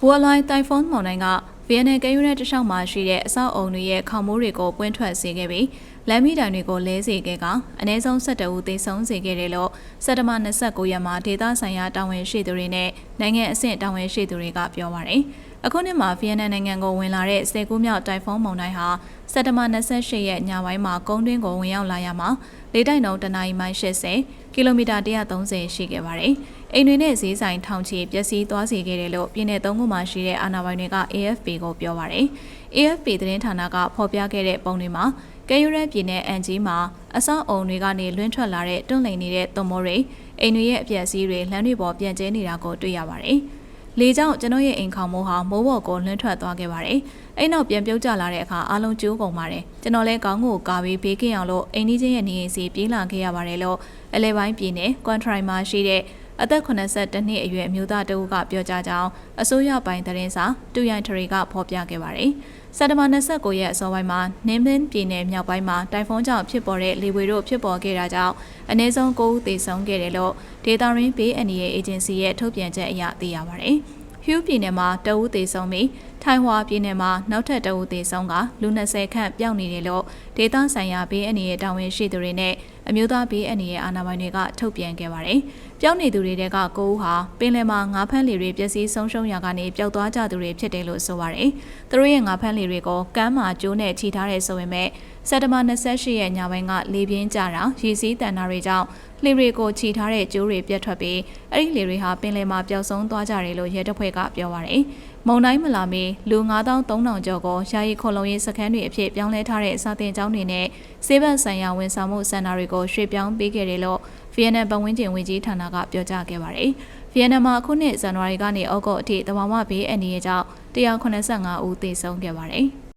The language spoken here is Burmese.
ဘူအလိုက်တိုင်ဖွန်မုန်တိုင်းကဗီယက်နမ်ကယူရဲတလျှောက်မှာရှိတဲ့အဆောက်အုံတွေရဲ့ခေါင်မိုးတွေကိုပွင့်ထွက်စေခဲ့ပြီးလမ်းမီတိုင်တွေကိုလဲစေခဲ့ကအနည်းဆုံး12ဦးသေဆုံးစေခဲ့တယ်လို့စက်တဘာ29ရက်မှာဒေသဆိုင်ရာတာဝန်ရှိသူတွေနဲ့နိုင်ငံအဆင့်တာဝန်ရှိသူတွေကပြောပါတယ်။ အခုနှစ်မှာဗီယက်နမ်နိုင်ငံကိုဝင်လာတဲ့စေကူးမြောက်တိုင်ဖွန်မုန်တိုင်းဟာစက်တဘာ28ရက်ညပိုင်းမှာကုန်းတွင်းကိုဝင်ရောက်လာရမှာလေတိုက်နှုန်းတနအီမိုင်80ကီလိုမီတာ130ရှိခဲ့ပါတယ်။အိမ်တွေနဲ့ဈေးဆိုင်ထောင်ချီပျက်စီးသွားစေခဲ့တယ်လို့ပြည်내သုံးခုမှာရှိတဲ့အာဏာပိုင်တွေက AFP ကိုပြောပါတယ်။ AFP သတင်းဌာနကဖော်ပြခဲ့တဲ့ပုံတွေမှာကဲယူရဲပြည်နယ်အန်ဂျီမှာအဆောက်အုံတွေကနေလွင့်ထွက်လာတဲ့တွန့်လိန်နေတဲ့သွမိုးတွေအိမ်တွေရဲ့အပျက်စီးတွေလမ်းတွေပေါ်ပြန့်ကျဲနေတာကိုတွေ့ရပါတယ်။ လေကြောင့်ကျွန်တော်ရဲ့အိမ်ခေါင်မိုးဟာမိုးဘော်ကိုလွှမ်းထွက်သွားခဲ့ပါတယ်။အဲ့နောက်ပြန်ပြုတ်ကျလာတဲ့အခါအားလုံးကျိုးကုန်ပါတယ်။ကျွန်တော်လည်းကောင်းကိုကာပြီးဘေးကင်းအောင်လို့အိမ်ကြီးချင်းရဲ့နေအိမ်စီပြေးလာခဲ့ရပါတယ်လို့အလဲပိုင်းပြည်နယ်ကွမ်ထရိုင်မှာရှိတဲ့အသက်82နှစ်အရွယ်အမျိုးသားတဦးကပြောကြားကြောင်းအစိုးရပိုင်းသတင်းစာတူရိုင်ထရီကဖော်ပြခဲ့ပါတယ်။ စက်တဘာ29ရက်အစောပိုင်းမှာနင်းမင်းပြည်နယ်မြောက်ပိုင်းမှာတိုင်ဖုန်းကြောင့်ဖြစ်ပေါ်တဲ့လေဝေတို့ဖြစ်ပေါ်ခဲ့တာကြောင့်အနည်းဆုံး9ဦးသေဆုံးခဲ့တယ်လို့ဒေတာရင်းဘေးအန်ဒီရဲ့အေဂျင်စီရဲ့ထုတ်ပြန်ချက်အရသိရပါတယ်။ဟျူးပြည်နယ်မှာတအူးသေဆုံးပြီးထိုင်ဝါပြည်နယ်မှာနောက်ထပ်တအူးသေဆုံးကလူ20ခန့်ပျောက်နေတယ်လို့ဒေသဆိုင်ရာဘေးအန်ဒီရဲ့တာဝန်ရှိသူတွေနဲ့ အမျိုးသားဘေးအန်ဒီရဲ့အာဏာပိုင်တွေကထုတ်ပြန်ခဲ့ပါတယ်။ပျောက်နေသူတွေက9ဦးဟာပင်လယ်မှာငါးဖမ်းလှေတွေပျက်စီးဆုံးရှုံးရာကနေပျောက်သွားကြသူတွေဖြစ်တယ်လို့ဆိုပါတယ်။သူတို့ရဲ့ငါးဖမ်းလှေတွေကိုကမ်းမှာကျိုးနဲ့ချီထားတဲ့ဆိုပေမဲ့စက်တဘာ28ရက်ညပိုင်းကလေပြင်းကျတာရေစီးတန်တာတွေကြောင့်လှေတွေကိုချီထားတဲ့ကျိုးတွေပြတ်ထွက်ပြီးအဲ့ဒီလှေတွေဟာပင်လယ်မှာပျောက်ဆုံးသွားကြတယ်လို့ရဲတပ်ဖွဲ့ကပြောပါတယ်။ မုံတိုင်းမလာမီလူ9300ကျော်ကိုယာယီခုံလုံးရေးစခန်းတွေအဖြစ်ပြောင်းလဲထားတဲ့စာတင်ကျောင်းတွေနဲ့စေဘတ်ဆိုင်ရာဝန်ဆောင်မှုစင်တာတွေကိုရွှေ့ပြောင်းပေးခဲ့တယ်လို့ဗီယက်နမ်ပတ်ဝန်းကျင်ဝန်ကြီးဌာနကပြောကြားခဲ့ပါတယ်။ဗီယက်နမ်မှာအခုနှစ်ဇန်နဝါရီကနေဩဂုတ်အထိတဘာဝဘေးအန္တရာယ်ကြောင့်185ဦးသေဆုံးခဲ့ပါတယ်။